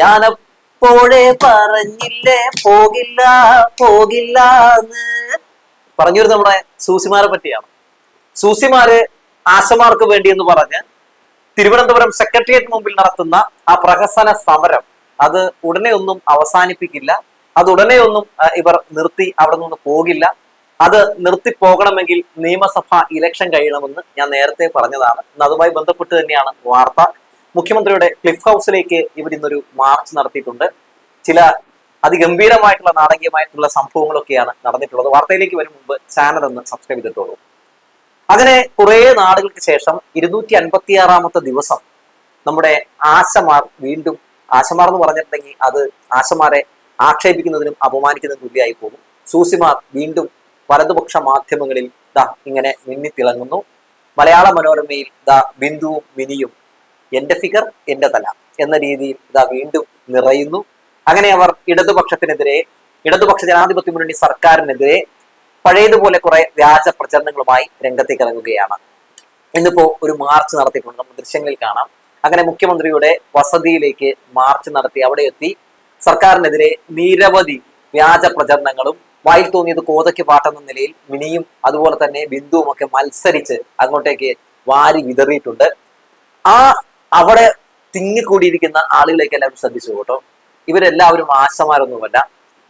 ഞാനപ്പോഴേ പറഞ്ഞില്ലേ പോകില്ല പോകില്ല എന്ന് പറഞ്ഞൊരു നമ്മുടെ സൂസിമാരെ പറ്റിയാണ്. സൂസിമാര് ആശമാർക്ക് വേണ്ടി എന്ന് പറഞ്ഞ് തിരുവനന്തപുരം സെക്രട്ടേറിയറ്റ് മുമ്പിൽ നടത്തുന്ന ആ പ്രഹസന സമരം അത് ഉടനെ ഒന്നും അവസാനിപ്പിക്കില്ല. അത് ഉടനെ ഒന്നും ഇവർ നിർത്തി അവിടെ നിന്ന് പോകില്ല. അത് നിർത്തി പോകണമെങ്കിൽ നിയമസഭ ഇലക്ഷൻ കഴിയണമെന്ന് ഞാൻ നേരത്തെ പറഞ്ഞതാണ്. അതുമായി ബന്ധപ്പെട്ട് തന്നെയാണ് വാർത്ത. മുഖ്യമന്ത്രിയുടെ ക്ലിഫ് ഹൗസിലേക്ക് ഇവർ ഇന്നൊരു മാർച്ച് നടത്തിയിട്ടുണ്ട്. ചില അതിഗംഭീരമായിട്ടുള്ള നാടകീയമായിട്ടുള്ള സംഭവങ്ങളൊക്കെയാണ് നടന്നിട്ടുള്ളത്. വാർത്തയിലേക്ക് വരും മുമ്പ് ചാനൽ ഒന്ന് സബ്സ്ക്രൈബ് ചെയ്തിട്ടുള്ളൂ അങ്ങനെ കുറെ നാളുകൾക്ക് ശേഷം ഇരുന്നൂറ്റി അൻപത്തി ആറാമത്തെ ദിവസം നമ്മുടെ ആശമാർ വീണ്ടും ആശമാർ എന്ന് പറഞ്ഞിട്ടുണ്ടെങ്കിൽ അത് ആശമാരെ ആക്ഷേപിക്കുന്നതിനും അപമാനിക്കുന്നതിനും തുല്യമായി പോകും. സൂസിമാർ വീണ്ടും വലതുപക്ഷ മാധ്യമങ്ങളിൽ ദാ ഇങ്ങനെ മിന്നിത്തിളങ്ങുന്നു. മലയാള മനോരമയിൽ ദാ ബിന്ദുവും മിനിയും എന്റെ ഫിഗർ എന്റെ തല എന്ന രീതിയിൽ ഇതാ വീണ്ടും നിറയുന്നു. അങ്ങനെ അവർ ഇടതുപക്ഷത്തിനെതിരെ ഇടതുപക്ഷ ജനാധിപത്യ മുന്നണി സർക്കാരിനെതിരെ പഴയതുപോലെ കുറെ വ്യാജ പ്രചരണങ്ങളുമായി രംഗത്തേക്ക് ഇറങ്ങുകയാണ്. ഇന്നിപ്പോ ഒരു മാർച്ച് നടത്തിയിട്ടുണ്ട്. നമുക്ക് ദൃശ്യങ്ങളിൽ കാണാം. അങ്ങനെ മുഖ്യമന്ത്രിയുടെ വസതിയിലേക്ക് മാർച്ച് നടത്തി അവിടെ എത്തി. സർക്കാരിനെതിരെ നിരവധി വ്യാജ പ്രചരണങ്ങളും വായിൽ തോന്നിയത് കോതയ്ക്ക് പാട്ടെന്ന നിലയിൽ മിനിയും അതുപോലെ തന്നെ ബിന്ദുവും ഒക്കെ മത്സരിച്ച് അങ്ങോട്ടേക്ക് വാരി വിതറിയിട്ടുണ്ട്. ആ അവിടെ തിങ്ങിക്കൂടിയിരിക്കുന്ന ആളുകളേക്ക് എല്ലാവരും ശ്രദ്ധിച്ചു കേട്ടോ. ഇവരെല്ലാവരും ആശമാരൊന്നുമല്ല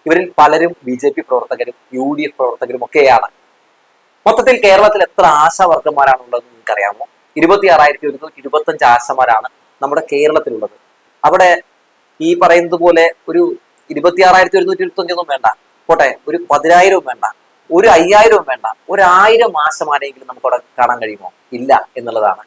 ഇവരിൽ പലരും ബി ജെ പി പ്രവർത്തകരും യു ഡി എഫ് പ്രവർത്തകരും ഒക്കെയാണ്. മൊത്തത്തിൽ കേരളത്തിൽ എത്ര ആശാവർക്കന്മാരാണുള്ളതെന്ന് നിങ്ങൾക്കറിയാമോ? ഇരുപത്തി ആറായിരത്തി ഒരുന്നൂറ്റി ഇരുപത്തി അഞ്ച് ആശമാരാണ് നമ്മുടെ കേരളത്തിലുള്ളത്. അവിടെ ഈ പറയുന്നത് പോലെ ഒരു ഇരുപത്തി ആറായിരത്തി ഒരുന്നൂറ്റി ഇരുപത്തി അഞ്ചൊന്നും വേണ്ട. പോട്ടെ ഒരു പതിനായിരവും വേണ്ട. ഒരു അയ്യായിരവും വേണ്ട. ഒരു ആശമാരെങ്കിലും നമുക്ക് അവിടെ കാണാൻ കഴിയുമോ? ഇല്ല എന്നുള്ളതാണ്.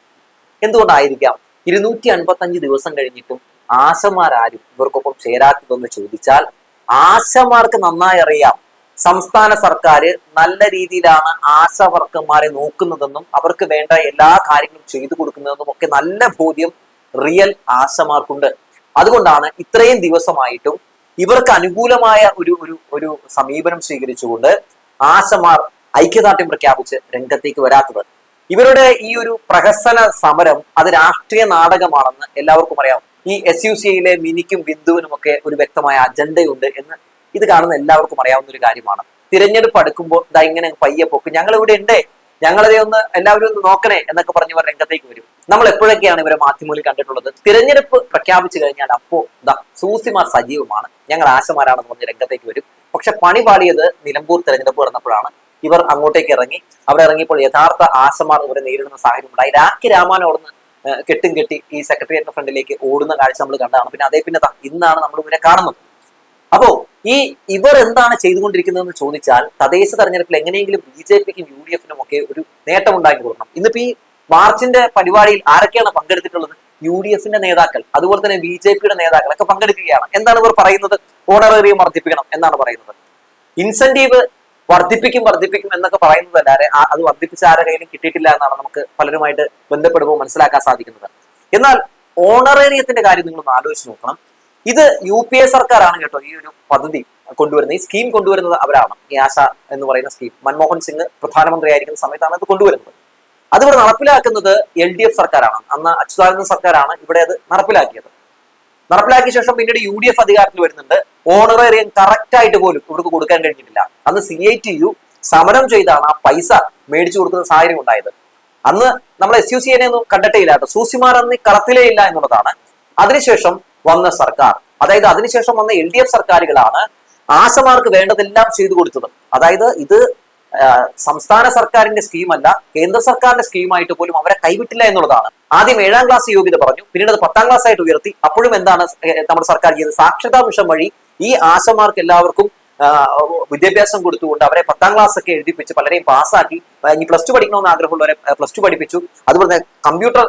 എന്തുകൊണ്ടായിരിക്കാം ഇരുന്നൂറ്റി അൻപത്തഞ്ച് ദിവസം കഴിഞ്ഞിട്ടും ആശമാരാരും ഇവർക്കൊപ്പം ചേരാത്തതെന്ന് ചോദിച്ചാൽ ആശമാർക്ക് നന്നായി അറിയാം. സംസ്ഥാന സർക്കാർ നല്ല രീതിയിലാണ് ആശവർക്കന്മാരെ നോക്കുന്നതെന്നും അവർക്ക് വേണ്ട എല്ലാ കാര്യങ്ങളും ചെയ്തു കൊടുക്കുന്നതെന്നും ഒക്കെ നല്ല ബോധ്യം റിയൽ ആശമാർക്കുണ്ട്. അതുകൊണ്ടാണ് ഇത്രയും ദിവസമായിട്ടും ഇവർക്ക് അനുകൂലമായ ഒരു ഒരു ഒരു സമീപനം സ്വീകരിച്ചുകൊണ്ട് ആശമാർ ഐക്യദാർഢ്യം പ്രഖ്യാപിച്ച് രംഗത്തേക്ക് വരാത്തത്. ഇവരുടെ ഈ ഒരു പ്രഹസന സമരം അത് രാഷ്ട്രീയ നാടകമാണെന്ന് എല്ലാവർക്കും അറിയാം. ഈ എസ് യു സി ഐയിലെ മിനിക്കും ബിന്ദുവിനും ഒക്കെ ഒരു വ്യക്തമായ അജണ്ടയുണ്ട് എന്ന് ഇത് കാണുന്ന എല്ലാവർക്കും അറിയാവുന്ന ഒരു കാര്യമാണ്. തിരഞ്ഞെടുപ്പ് അടുക്കുമ്പോൾ ഇതാ ഇങ്ങനെ പയ്യെ പൊക്ക്. ഞങ്ങൾ ഇവിടെ ഉണ്ടേ. ഞങ്ങളതേ ഒന്ന് എല്ലാവരും ഒന്ന് നോക്കണേ എന്നൊക്കെ പറഞ്ഞ് ഇവർ രംഗത്തേക്ക് വരും. നമ്മൾ എപ്പോഴൊക്കെയാണ് ഇവരെ മാധ്യമങ്ങളിൽ കണ്ടിട്ടുള്ളത്? തിരഞ്ഞെടുപ്പ് പ്രഖ്യാപിച്ചു കഴിഞ്ഞാൽ അപ്പോ ഇതാ സൂസിമാർ സജീവമാണ്. ഞങ്ങൾ ആശമാരാണെന്ന് പറഞ്ഞ് രംഗത്തേക്ക് വരും. പക്ഷെ പണി പാടിയത് നിലമ്പൂർ തെരഞ്ഞെടുപ്പ് നടന്നപ്പോഴാണ്. ഇവർ അങ്ങോട്ടേക്ക് ഇറങ്ങി. അവിടെ ഇറങ്ങിയപ്പോൾ യഥാർത്ഥ ആശമാർ ഇവരെ നേരിടുന്ന സാഹചര്യം ഉണ്ടായി. രാഖി ഏഹ് കെട്ടും കെട്ടി ഈ സെക്രട്ടേറിയറ്റ് ഫ്രണ്ടിലേക്ക് ഓടുന്ന കാഴ്ച നമ്മൾ കണ്ടതാണ്. പിന്നെ അതേ പിന്നെ ഇന്നാണ് നമ്മൾ ഇവരെ കാണുന്നത്. അപ്പോ ഈ ഇവർ എന്താണ് ചെയ്തുകൊണ്ടിരിക്കുന്നതെന്ന് ചോദിച്ചാൽ തദ്ദേശ തെരഞ്ഞെടുപ്പിൽ എങ്ങനെയെങ്കിലും ബി ജെ പിക്കും യു ഡി എഫിനും ഒക്കെ ഒരു നേട്ടം ഉണ്ടാക്കി കൊടുക്കണം. ഇന്നിപ്പോ ഈ മാർച്ചിന്റെ പരിപാടിയിൽ ആരൊക്കെയാണ് പങ്കെടുത്തിട്ടുള്ളത്? യു ഡി എഫിന്റെ നേതാക്കൾ അതുപോലെ തന്നെ ബി ജെ പിയുടെ നേതാക്കൾ ഒക്കെ പങ്കെടുക്കുകയാണ്. എന്താണ് ഇവർ പറയുന്നത്? ഓണറേറിയം വർദ്ധിപ്പിക്കണം എന്നാണ് പറയുന്നത്. ഇൻസെന്റീവ് വർദ്ധിപ്പിക്കും വർദ്ധിപ്പിക്കും എന്നൊക്കെ പറയുന്നത് അല്ലാതെ അത് വർദ്ധിപ്പിച്ച ആരുടെ കയ്യിലും കിട്ടിയിട്ടില്ല എന്നാണ് നമുക്ക് പലരുമായിട്ട് ബന്ധപ്പെടുമ്പോൾ മനസ്സിലാക്കാൻ സാധിക്കുന്നത്. എന്നാൽ ഓണറേറിയത്തിന്റെ കാര്യം നിങ്ങൾ ആലോചിച്ച് നോക്കണം. ഇത് യു പി എ സർക്കാരാണ് കേട്ടോ ഈ ഒരു പദ്ധതി കൊണ്ടുവരുന്നത്. ഈ സ്കീം കൊണ്ടുവരുന്നത് അവരാണ്. ഈ ആശ എന്ന് പറയുന്ന സ്കീം. മൻമോഹൻ സിംഗ് പ്രധാനമന്ത്രി ആയിരിക്കുന്ന സമയത്താണ് അത് കൊണ്ടുവരുന്നത്. അതിവിടെ നടപ്പിലാക്കുന്നത് എൽ ഡി എഫ് സർക്കാരാണ്. അന്ന് അച്യുതാനന്ദ സർക്കാരാണ് ഇവിടെ അത് നടപ്പിലാക്കിയത്. നടപ്പിലാക്കിയ ശേഷം പിന്നീട് യു ഡി എഫ് അധികാരത്തിൽ വരുന്നുണ്ട്. ഓണറേറിയം കറക്റ്റ് ആയിട്ട് പോലും ഇവർക്ക് കൊടുക്കാൻ കഴിഞ്ഞിട്ടില്ല. അന്ന് സി ഐ ടി യു സമരം ചെയ്താണ് ആ പൈസ മേടിച്ചു കൊടുക്കുന്ന സാഹചര്യം ഉണ്ടായത്. അന്ന് നമ്മൾ എസ് യു സി എനെ ഒന്നും കണ്ടിട്ടേ ഇല്ല കേട്ടോ. സൂസിമാർ അന്ന് കളത്തിലേ ഇല്ല എന്നുള്ളതാണ്. അതിനുശേഷം വന്ന സർക്കാർ അതായത് അതിനുശേഷം വന്ന എൽ ഡി എഫ് സർക്കാരുകളാണ് ആശമാർക്ക് വേണ്ടതെല്ലാം ചെയ്തു കൊടുത്തത്. അതായത് ഇത് സംസ്ഥാന സർക്കാരിന്റെ സ്കീമല്ല കേന്ദ്ര സർക്കാരിന്റെ സ്കീമായിട്ട് പോലും അവരെ കൈവിട്ടില്ല എന്നുള്ളതാണ്. ആദ്യം ഏഴാം ക്ലാസ് യോഗ്യത പറഞ്ഞു പിന്നീട് അത് പത്താം ക്ലാസ് ആയിട്ട് ഉയർത്തി. അപ്പോഴും എന്താണ് നമ്മുടെ സർക്കാർ ചെയ്തത് സാക്ഷരതാ മിഷൻ വഴി ഈ ആശമാർക്ക് എല്ലാവർക്കും വിദ്യാഭ്യാസം കൊടുത്തുകൊണ്ട് അവരെ പത്താം ക്ലാസ് ഒക്കെ എഴുതിപ്പിച്ച് പലരെയും പാസ്സാക്കി ഇനി പ്ലസ് ടു പഠിക്കണമെന്ന് ആഗ്രഹമുള്ളവരെ പ്ലസ് ടു പഠിപ്പിച്ചു. അതുപോലെ തന്നെ കമ്പ്യൂട്ടർ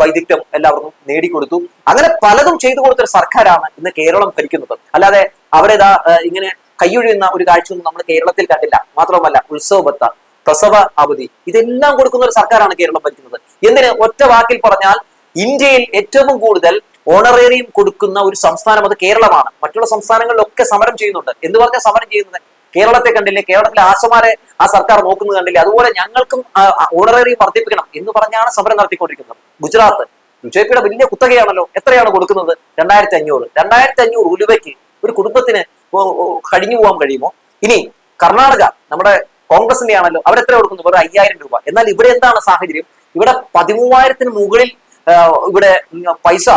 വൈദഗ്ധ്യം എല്ലാവർക്കും നേടിക്കൊടുത്തു. അങ്ങനെ പലതും ചെയ്തു കൊടുത്തൊരു സർക്കാരാണ് ഇന്ന് കേരളം ഭരിക്കുന്നത്. അല്ലാതെ അവരേതാ ഇങ്ങനെ കൈയൊഴിയുന്ന ഒരു കാഴ്ചയൊന്നും നമ്മൾ കേരളത്തിൽ കണ്ടില്ല. മാത്രമല്ല ഉത്സവ ബത്ത പ്രസവ അവധി ഇതെല്ലാം കൊടുക്കുന്ന ഒരു സർക്കാരാണ് കേരളം ഭരിക്കുന്നത്. എന്തിന്? ഒറ്റ വാക്കിൽ പറഞ്ഞാൽ ഇന്ത്യയിൽ ഏറ്റവും കൂടുതൽ ഓണറേറിയം കൊടുക്കുന്ന ഒരു സംസ്ഥാനം അത് കേരളമാണ്. മറ്റുള്ള സംസ്ഥാനങ്ങളിലൊക്കെ സമരം ചെയ്യുന്നുണ്ട്. എന്ന് പറഞ്ഞാൽ സമരം ചെയ്യുന്നത്? കേരളത്തെ കണ്ടില്ലേ? കേരളത്തിലെ ആശമാരെ ആ സർക്കാർ നോക്കുന്നത് കണ്ടില്ലേ? അതുപോലെ ഞങ്ങൾക്കും ഓണറേറിയം വർദ്ധിപ്പിക്കണം എന്ന് പറഞ്ഞാണ് സമരം നടത്തിക്കൊണ്ടിരിക്കുന്നത്. ഗുജറാത്ത് ബി വലിയ കുത്തകയാണല്ലോ എത്രയാണ് കൊടുക്കുന്നത്? രണ്ടായിരത്തി അഞ്ഞൂറ്. രണ്ടായിരത്തി അഞ്ഞൂറ് ഒരു കുടുംബത്തിന് കഴിഞ്ഞു പോകാൻ കഴിയുമോ? ഇനി കർണാടക നമ്മുടെ കോൺഗ്രസിന്റെ ആണല്ലോ അവരെത്ര കൊടുക്കുന്നു? വെറും അയ്യായിരം രൂപ. എന്നാൽ ഇവിടെ എന്താണ് സാഹചര്യം? ഇവിടെ പതിമൂവായിരത്തിന് മുകളിൽ ഇവിടെ പൈസ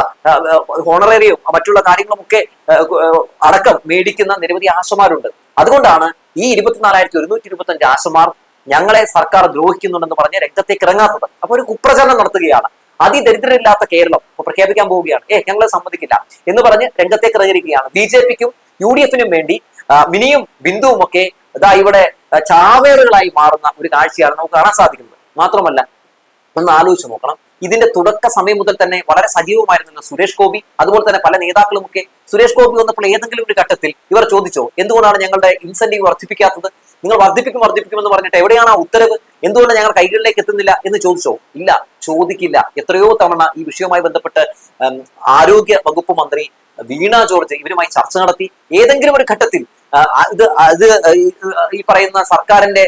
ഹോണറേറിയും മറ്റുള്ള കാര്യങ്ങളുമൊക്കെ ആ, ആ, അടക്കം മേടിക്കുന്ന നിരവധി ആശമാരുണ്ട്. അതുകൊണ്ടാണ് ഈ ഇരുപത്തിനാലായിരത്തി ഒരുന്നൂറ്റി ഇരുപത്തി അഞ്ച് ആശമാർ ഞങ്ങളെ സർക്കാർ ദ്രോഹിക്കുന്നുണ്ടെന്ന് പറഞ്ഞ് രംഗത്തേക്ക് ഇറങ്ങാത്തത്. അപ്പൊ ഒരു കുപ്രചരണം നടത്തുകയാണ്. അതിദരിദ്രരില്ലാത്ത കേരളം പ്രഖ്യാപിക്കാൻ പോവുകയാണ്. ഏ ഞങ്ങളെ സമ്മതിക്കില്ല എന്ന് പറഞ്ഞ് രംഗത്തേക്ക് ഇറങ്ങിയിരിക്കുകയാണ്. ബി ജെ പിക്കും യു ഡി എഫിനും വേണ്ടി മിനിയും ബിന്ദുവും ഒക്കെ ഇതാ ഇവിടെ ചാവേറുകളായി മാറുന്ന ഒരു കാഴ്ചയാണ് നമുക്ക് കാണാൻ സാധിക്കുന്നത്. മാത്രമല്ല ഒന്ന് ആലോചിച്ച് നോക്കണം. ഇതിന്റെ തുടക്ക സമയം മുതൽ തന്നെ വളരെ സജീവമായിരുന്നു സുരേഷ് ഗോപി. അതുപോലെ തന്നെ പല നേതാക്കളും ഒക്കെ സുരേഷ് ഗോപി വന്നപ്പോൾ ഏതെങ്കിലും ഒരു ഘട്ടത്തിൽ ഇവർ ചോദിച്ചോ എന്തുകൊണ്ടാണ് ഞങ്ങളുടെ ഇൻസെന്റീവ് വർദ്ധിപ്പിക്കാത്തത്? നിങ്ങൾ വർദ്ധിപ്പിക്കും വർദ്ധിപ്പിക്കും എന്ന് പറഞ്ഞിട്ട് എവിടെയാണ് ആ ഉത്തരവ്? എന്തുകൊണ്ട് ഞങ്ങൾ കൈകളിലേക്ക് എത്തുന്നില്ല എന്ന് ചോദിച്ചോ? ഇല്ല ചോദിക്കില്ല. എത്രയോ തവണ ഈ വിഷയവുമായി ബന്ധപ്പെട്ട് ആരോഗ്യ വകുപ്പ് മന്ത്രി വീണ ജോർജ് ഇവരുമായി ചർച്ച നടത്തി ഏതെങ്കിലും ഒരു ഘട്ടത്തിൽ ഇത് അത് ഈ- പറയുന്ന സർക്കാരിന്റെ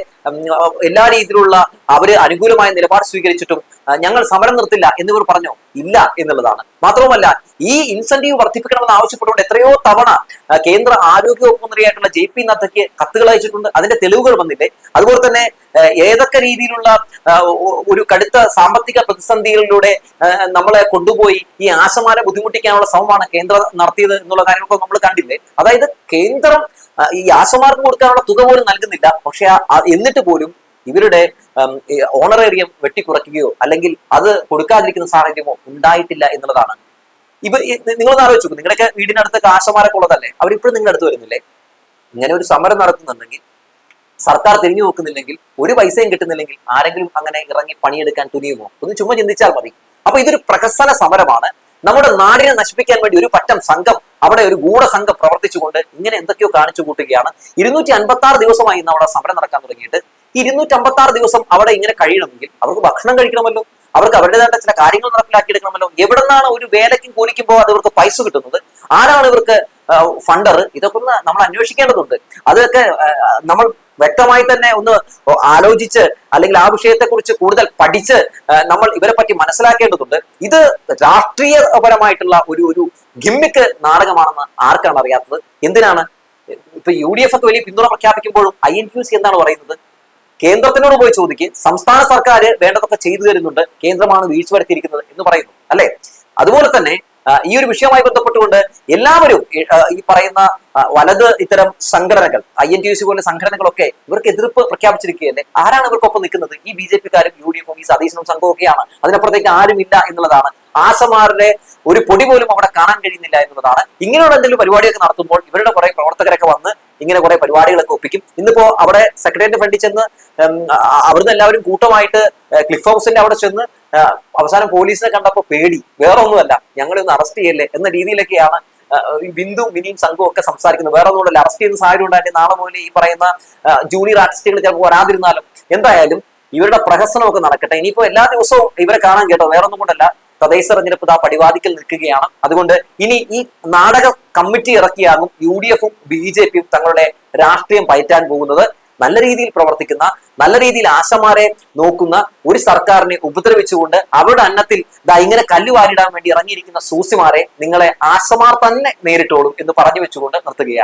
എല്ലാ രീതിയിലുള്ള അവർ അനുകൂലമായ നിലപാട് സ്വീകരിച്ചിട്ടും ഞങ്ങൾ സമരം നിർത്തില്ല എന്നിവർ പറഞ്ഞു ഇല്ല എന്നുള്ളതാണ്. മാത്രവുമല്ല ഈ ഇൻസെന്റീവ് വർദ്ധിപ്പിക്കണമെന്ന് ആവശ്യപ്പെട്ടുകൊണ്ട് എത്രയോ തവണ കേന്ദ്ര ആരോഗ്യ വകുപ്പ് മന്ത്രിയായിട്ടുള്ള ജെ പി നദ്ദയ്ക്ക് കത്തുകൾ അയച്ചിട്ടുണ്ട്. അതിന്റെ തെളിവുകൾ വന്നില്ലേ? അതുപോലെ തന്നെ ഏതൊക്കെ രീതിയിലുള്ള ഒരു കടുത്ത സാമ്പത്തിക പ്രതിസന്ധികളിലൂടെ നമ്മളെ കൊണ്ടുപോയി ഈ ആശമാരെ ബുദ്ധിമുട്ടിക്കാനുള്ള ശ്രമമാണ് കേന്ദ്രം നടത്തിയത് എന്നുള്ള കാര്യങ്ങളൊക്കെ നമ്മൾ കണ്ടില്ലേ? അതായത് കേന്ദ്രം ഈ ആശമാർക്ക് കൊടുക്കാനുള്ള തുക പോലും നൽകുന്നില്ല. പക്ഷെ എന്നിട്ട് പോലും ഇവരുടെ ഓണറേറിയം വെട്ടിക്കുറയ്ക്കുകയോ അല്ലെങ്കിൽ അത് കൊടുക്കാതിരിക്കുന്ന സാഹചര്യമോ ഉണ്ടായിട്ടില്ല എന്നുള്ളതാണ്. ഇവ നിങ്ങൾ നോക്കൂ. നിങ്ങളുടെയൊക്കെ വീടിനടുത്ത് കാശമാരൊക്കെ ഉള്ളതല്ലേ? അവരിപ്പോഴും നിങ്ങളുടെ അടുത്ത് വരുന്നില്ലേ? ഇങ്ങനെ ഒരു സമരം നടത്തുന്നുണ്ടെങ്കിൽ സർക്കാർ തിരിഞ്ഞു നോക്കുന്നില്ലെങ്കിൽ ഒരു പൈസയും കിട്ടുന്നില്ലെങ്കിൽ ആരെങ്കിലും അങ്ങനെ ഇറങ്ങി പണിയെടുക്കാൻ തുനിയുമോ? ഒന്ന് ചുമ്മാ ചിന്തിച്ചാൽ മതി. അപ്പൊ ഇതൊരു പ്രഹസന സമരമാണ്. നമ്മുടെ നാടിനെ നശിപ്പിക്കാൻ വേണ്ടി ഒരു പറ്റം സംഘം അവിടെ ഒരു ഗൂഢസംഘം പ്രവർത്തിച്ചുകൊണ്ട് ഇങ്ങനെ എന്തൊക്കെയോ കാണിച്ചു കൂട്ടുകയാണ്. ഇരുന്നൂറ്റി അൻപത്തി ആറ് ദിവസമായി ഇന്ന് അവിടെ സമരം നടക്കാൻ തുടങ്ങിയിട്ട്. ഇരുന്നൂറ്റി അമ്പത്തി ആറ് ദിവസം അവിടെ ഇങ്ങനെ കഴിയണമെങ്കിൽ അവർക്ക് ഭക്ഷണം കഴിക്കണമല്ലോ അവർക്ക് അവരുടേതായ ചില കാര്യങ്ങൾ നടപ്പിലാക്കിയെടുക്കണമല്ലോ. എവിടെ നിന്നാണ് ഒരു വേലയ്ക്കും കൂലിക്കും പോകാതെ ഇവർക്ക് പൈസ കിട്ടുന്നത്? ആരാണ് ഇവർക്ക് ഫണ്ടർ ഇതൊക്കെ ഒന്ന് നമ്മൾ അന്വേഷിക്കേണ്ടതുണ്ട്. അതൊക്കെ നമ്മൾ വ്യക്തമായി തന്നെ ഒന്ന് ആലോചിച്ച് അല്ലെങ്കിൽ ആ വിഷയത്തെ കുറിച്ച് കൂടുതൽ പഠിച്ച് നമ്മൾ ഇവരെ പറ്റി മനസ്സിലാക്കേണ്ടതുണ്ട്. ഇത് രാഷ്ട്രീയപരമായിട്ടുള്ള ഒരു ഒരു ഗിമ്മിക്ക് നാടകമാണെന്ന് ആർക്കാണ് അറിയാത്തത്? എന്തിനാണ്? ഇപ്പൊ യു ഡി എഫ് ഒക്കെ വലിയ പിന്തുണ പ്രഖ്യാപിക്കുമ്പോഴും ഐ എൻ ക്യു സി എന്താണ് പറയുന്നത്? കേന്ദ്രത്തിനോട് പോയി ചോദിക്ക് സംസ്ഥാന സർക്കാർ വേണ്ടതൊക്കെ ചെയ്തു തരുന്നുണ്ട് കേന്ദ്രമാണ് വീഴ്ച വരുത്തിയിരിക്കുന്നത് എന്ന് പറയുന്നു അല്ലെ? അതുപോലെ തന്നെ ഈ ഒരു വിഷയവുമായി ബന്ധപ്പെട്ടുകൊണ്ട് എല്ലാവരും ഈ- പറയുന്ന വലത് ഇത്തരം സംഘടനകൾ I N T U C പോലെ സംഘടനകളൊക്കെ ഇവർക്ക് എതിർപ്പ് പ്രഖ്യാപിച്ചിരിക്കുകയല്ലേ? ആരാണ് ഇവർക്കൊപ്പം നിൽക്കുന്നത്? ഈ ബി ജെ പിക്കാരും യു ഡി എഫും ഈ സതീശനും സംഘമൊക്കെയാണ് അതിനപ്പുറത്തേക്ക് ആരുമില്ല എന്നുള്ളതാണ്. ആശമാരുടെ ഒരു പൊടി പോലും അവിടെ കാണാൻ കഴിയുന്നില്ല എന്നുള്ളതാണ്. ഇങ്ങനെയുള്ള എന്തെങ്കിലും പരിപാടിയൊക്കെ നടത്തുമ്പോൾ ഇവരുടെ കുറെ പ്രവർത്തകരൊക്കെ വന്ന് ഇങ്ങനെ കുറെ പരിപാടികളൊക്കെ ഒപ്പിക്കും. ഇന്നിപ്പോ അവിടെ സെക്രട്ടേറിയറ്റ് ഫ്രണ്ടിൽ ചെന്ന് അവിടുന്ന് എല്ലാവരും കൂട്ടമായിട്ട് ക്ലിഫ് ഹൗസിന്റെ അവിടെ ചെന്ന് അവസാനം പോലീസിനെ കണ്ടപ്പോ പേടി. വേറെ ഒന്നുമല്ല ഞങ്ങളെ ഒന്ന് അറസ്റ്റ് ചെയ്യല്ലേ എന്ന രീതിയിലൊക്കെയാണ് ബിന്ദു മിനിയും സംഘവും ഒക്കെ സംസാരിക്കുന്നത്. വേറെ ഒന്നുമല്ല അറസ്റ്റ് ചെയ്യുന്ന സാഹചര്യം ഉണ്ടായിട്ട് നാളെ മുതൽ ഈ പറയുന്ന ജൂനിയർ ആർട്ടിസ്റ്റുകൾ ചിലപ്പോൾ വരാതിരുന്നാലും എന്തായാലും ഇവരുടെ പ്രഹസനമൊക്കെ നടക്കട്ടെ. ഇനിയിപ്പോ എല്ലാ ദിവസവും ഇവരെ കാണാൻ കേട്ടോ. വേറെ ഒന്നും കൊണ്ടല്ല തദ്ദേശ തെരഞ്ഞെടുപ്പ് ആ പടിവാദിക്കൽ നിൽക്കുകയാണ്. അതുകൊണ്ട് ഇനി ഈ നാടക കമ്മിറ്റി ഇറക്കിയാകും യു ഡി എഫും ബി ജെ പിയും തങ്ങളുടെ രാഷ്ട്രീയം പയറ്റാൻ പോകുന്നത്. നല്ല രീതിയിൽ പ്രവർത്തിക്കുന്ന നല്ല രീതിയിൽ ആശമാരെ നോക്കുന്ന ഒരു സർക്കാരിനെ ഉപദ്രവിച്ചുകൊണ്ട് അവരുടെ അന്നത്തിൽ ദാ ഇങ്ങനെ കല്ലുവാരിടാൻ വേണ്ടി ഇറങ്ങിയിരിക്കുന്ന സൂസിമാരെ നിങ്ങളെ ആശമാർ തന്നെ നേരിട്ടോളും എന്ന് പറഞ്ഞു വെച്ചുകൊണ്ട് നിർത്തുകയാണ്.